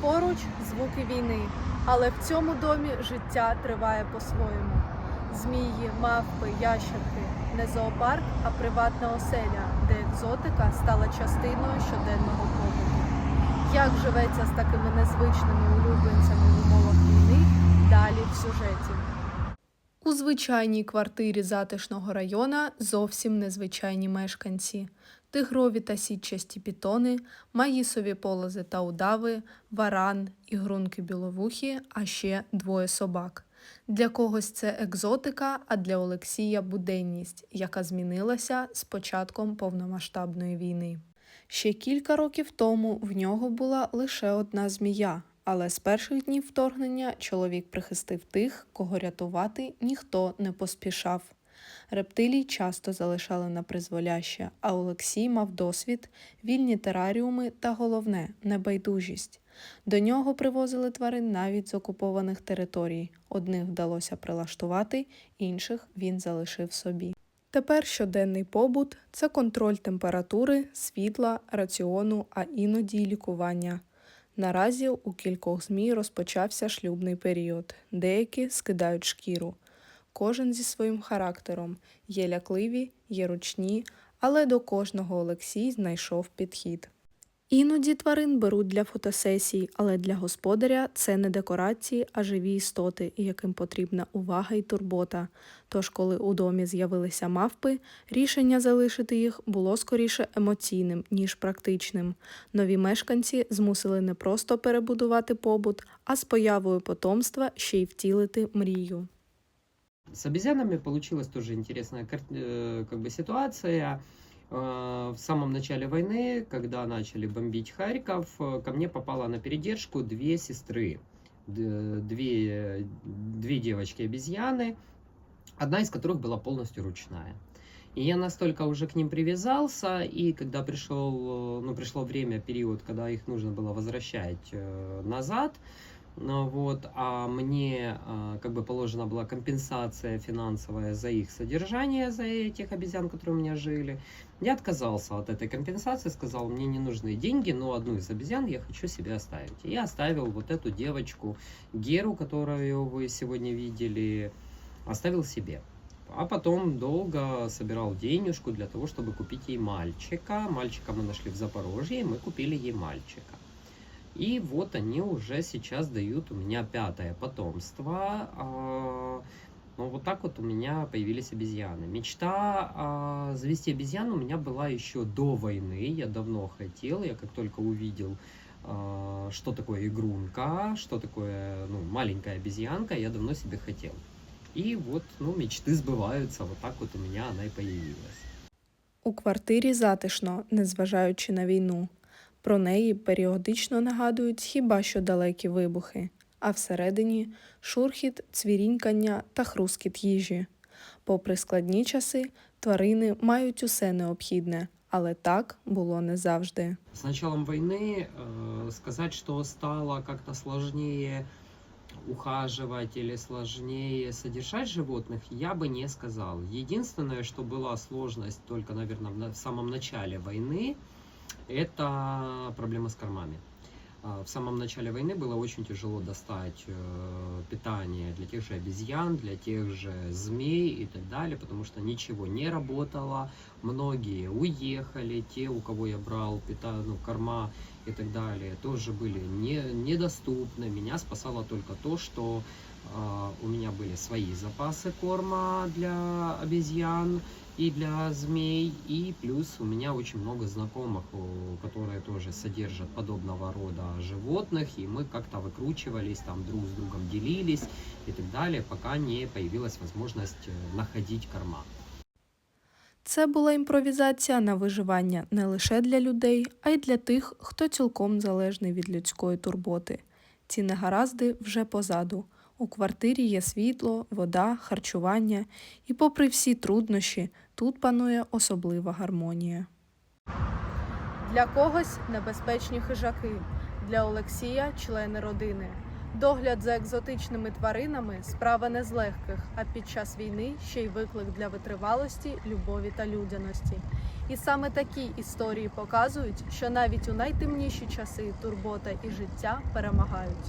Поруч звуки війни, але в цьому домі життя триває по-своєму. Змії, мавпи, ящерки не зоопарк, а приватна оселя, де екзотика стала частиною щоденного побуту. Як живеться з такими незвичними улюбленцями в умовах війни? Далі в сюжеті. У звичайній квартирі затишного района зовсім незвичайні мешканці. Тигрові та сітчасті пітони, маїсові полози та удави, варан, ігрунки біловухі, а ще двоє собак. Для когось це екзотика, а для Олексія буденність, яка змінилася з початком повномасштабної війни. Ще кілька років тому в нього була лише одна змія, але з перших днів вторгнення чоловік прихистив тих, кого рятувати ніхто не поспішав. Рептилій часто залишали на призволяще, а Олексій мав досвід, вільні тераріуми та головне небайдужість. До нього привозили тварин навіть з окупованих територій. Одних вдалося прилаштувати, інших він залишив собі. Тепер щоденний побут це контроль температури, світла, раціону, а іноді лікування. Наразі у кількох ЗМІ розпочався шлюбний період. Деякі скидають шкіру. Кожен зі своїм характером є лякливі, є ручні, але до кожного Олексій знайшов підхід. Іноді тварин беруть для фотосесій, але для господаря це не декорації, а живі істоти, яким потрібна увага і турбота. Тож, коли у домі з'явилися мавпи, рішення залишити їх було скоріше емоційним, ніж практичним. Нові мешканці змусили не просто перебудувати побут, а з появою потомства ще й втілити мрію. С обезьянами получилась тоже кар- э, как бы. Э, В самом начале войны, когда начали бомбить Харьков, э, ко мне попало на передержку две сестры, две, две девочки-обезьяны, одна из которых была полностью ручная. И я настолько уже к ним привязался, и когда пришел, э, ну, пришло время, период, когда их нужно было возвращать назад, ну вот, а мне а, как бы положена была компенсация финансовая за их содержание, за этих обезьян, которые у меня жили. Я отказался от этой компенсации, сказал, мне не нужны деньги, но одну из обезьян я хочу себе оставить. И я оставил вот эту девочку Геру, которую вы сегодня видели, оставил себе. А потом долго собирал денежку для того, чтобы купить ей мальчика. Мальчика мы нашли в Запорожье, и мы купили ей мальчика. И вот они уже сейчас дают у меня пятое потомство. А, Ну, вот так вот у меня появились обезьяны. Мечта а, завести обезьяну у меня была еще до войны. Я давно хотел. Я как только увидел, а, что такое игрунка, что такое ну, маленькая обезьянка, я давно себе хотел. И вот, ну, мечты сбываются. Вот так вот у меня она и появилась. У квартирі затишно, незважаючи на війну. Про неї періодично нагадують хіба що далекі вибухи, а всередині шурхіт, цвірінькання та хрускіт їжі. Попри складні часи, тварини мають усе необхідне, але так було не завжди. С началом войны э, сказать, что стало как-то сложнее ухаживать или сложнее содержать животных, я бы не сказал. Единственное, что была сложность только, наверное, в на- в самом начале войны, это проблема с кормами. А, В самом начале войны было очень тяжело достать э, питание для тех же обезьян, для тех же змей и так далее, потому что ничего не работало, многие уехали, те, у кого я брал пита, ну, корма и так далее, тоже были не, недоступны. Меня спасало только то, что а, у меня были свои запасы корма для обезьян и для змей, и плюс у меня очень много знакомых, у- которые тоже содержат подобного рода животных, и мы как-то выкручивались, там друг с другом делились и так далее, пока не появилась возможность э, находить корма. Це була імпровізація на виживання не лише для людей, а й для тих, хто цілком залежний від людської турботи. Ці негаразди вже позаду. У квартирі є світло, вода, харчування, і, попри всі труднощі, тут панує особлива гармонія. Для когось небезпечні хижаки, для Олексія члени родини. Догляд за екзотичними тваринами справа не з легких, а під час війни ще й виклик для витривалості, любові та людяності. І саме такі історії показують, що навіть у найтемніші часи турбота і життя перемагають.